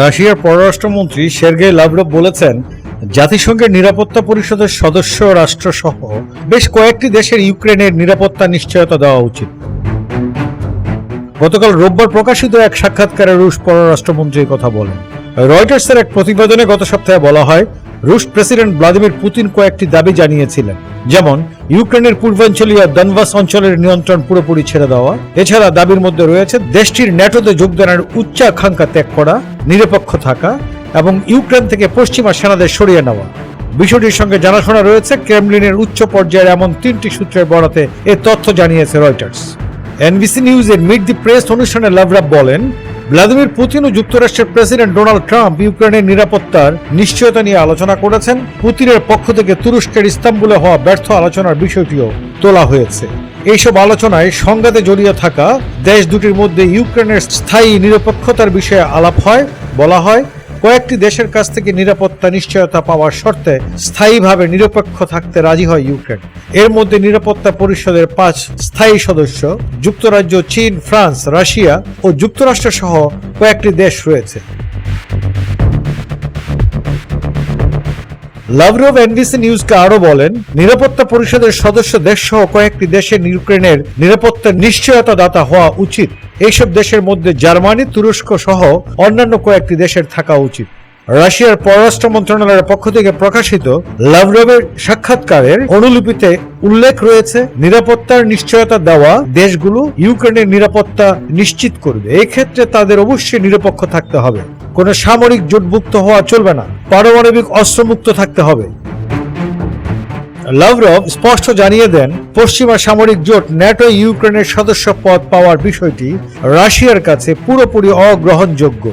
রাশিয়ার পররাষ্ট্রমন্ত্রী Sergei Lavrov বলেছেন, জাতিসংঘের নিরাপত্তা পরিষদের সদস্য রাষ্ট্রসহ বেশ কয়েকটি দেশের ইউক্রেনের নিরাপত্তা নিশ্চয়তা দেওয়া উচিত। গতকাল রোববার প্রকাশিত এক সাক্ষাৎকারে রুশ পররাষ্ট্রমন্ত্রী কথা বলেন। রয়টার্সের এক প্রতিবেদনে গত সপ্তাহে বলা হয়, রুশ প্রেসিডেন্ট ভ্লাদিমির পুতিন কয়েকটি দাবি জানিয়েছিলেন। যেমন, ইউক্রেনের পূর্বাঞ্চলীয় দনবাস অঞ্চলের নিয়ন্ত্রণ পুরোপুরি ছেড়ে দেওয়া, এছাড়া দাবির মধ্যে রয়েছে দেশটির ন্যাটোতে যোগদানের উচ্চাকাঙ্ক্ষা ত্যাগ করা, নিরপেক্ষ থাকা এবং ইউক্রেন থেকে পশ্চিমা সেনাদের সরিয়ে নেওয়া। বিষয়টির সঙ্গে জানাশোনা রয়েছে, ক্রেমলিনের উচ্চ পর্যায়ের এমন তিনটি সূত্রের বরাতে এ তথ্য জানিয়েছে রয়টার্স। এনবিসি নিউজের মিট দি প্রেস অনুষ্ঠানে লাভরাব বলেন ভ্লাদিমির পুতিন ও যুক্তরাষ্ট্রের প্রেসিডেন্ট ডোনাল্ড ট্রাম্প ইউক্রেনের নিরাপত্তার নিশ্চয়তা নিয়ে আলোচনা করেছেন। পুতিনের পক্ষ থেকে তুরস্কের ইস্তাম্বুলে হওয়া ব্যর্থ আলোচনার বিষয়টিও তোলা হয়েছে। এইসব আলোচনায় সংঘাতে জড়িয়ে থাকা দেশ দুটির মধ্যে ইউক্রেনের স্থায়ী নিরপেক্ষতার বিষয়ে আলাপ হয়, বলা হয় কয়েকটি দেশের কাছ থেকে নিরাপত্তা, নিশ্চয়তা পাওয়ার শর্তে স্থায়ীভাবে নিরপেক্ষ থাকতে রাজি হয় ইউক্রেন। এর মধ্যে নিরাপত্তা পরিষদের পাঁচ স্থায়ী সদস্য, যুক্তরাজ্য, চীন, ফ্রান্স, রাশিয়া ও যুক্তরাষ্ট্র সহ কয়েকটি দেশ রয়েছে। লাভরভ এনবিসি নিউজকে আরও বলেন, নিরাপত্তা পরিষদের সদস্য দেশ সহ কয়েকটি দেশের ইউক্রেনের নিরাপত্তার নিশ্চয়তা দাতা হওয়া উচিত। এইসব দেশের মধ্যে জার্মানি, তুরস্ক সহ অন্যান্য কয়েকটি দেশের থাকা উচিত। রাশিয়ার পররাষ্ট্র মন্ত্রণালয়ের পক্ষ থেকে প্রকাশিত লাভরভের সাক্ষাৎকারের অনুলিপিতে উল্লেখ রয়েছে, নিরাপত্তার নিশ্চয়তা দেওয়া দেশগুলো ইউক্রেনের নিরাপত্তা নিশ্চিত করবে। এই ক্ষেত্রে তাদের অবশ্যই নিরপেক্ষ থাকতে হবে। কোনো সামরিক জোটভুক্ত হওয়া চলবে না। পারমাণবিক অস্ত্রমুক্ত থাকতে হবে। লাভরভ স্পষ্ট জানিয়ে দেন, পশ্চিমা সামরিক জোট ন্যাটো ইউক্রেনের সদস্য পদ পাওয়ার বিষয়টি রাশিয়ার কাছে পুরোপুরি অগ্রহণযোগ্য।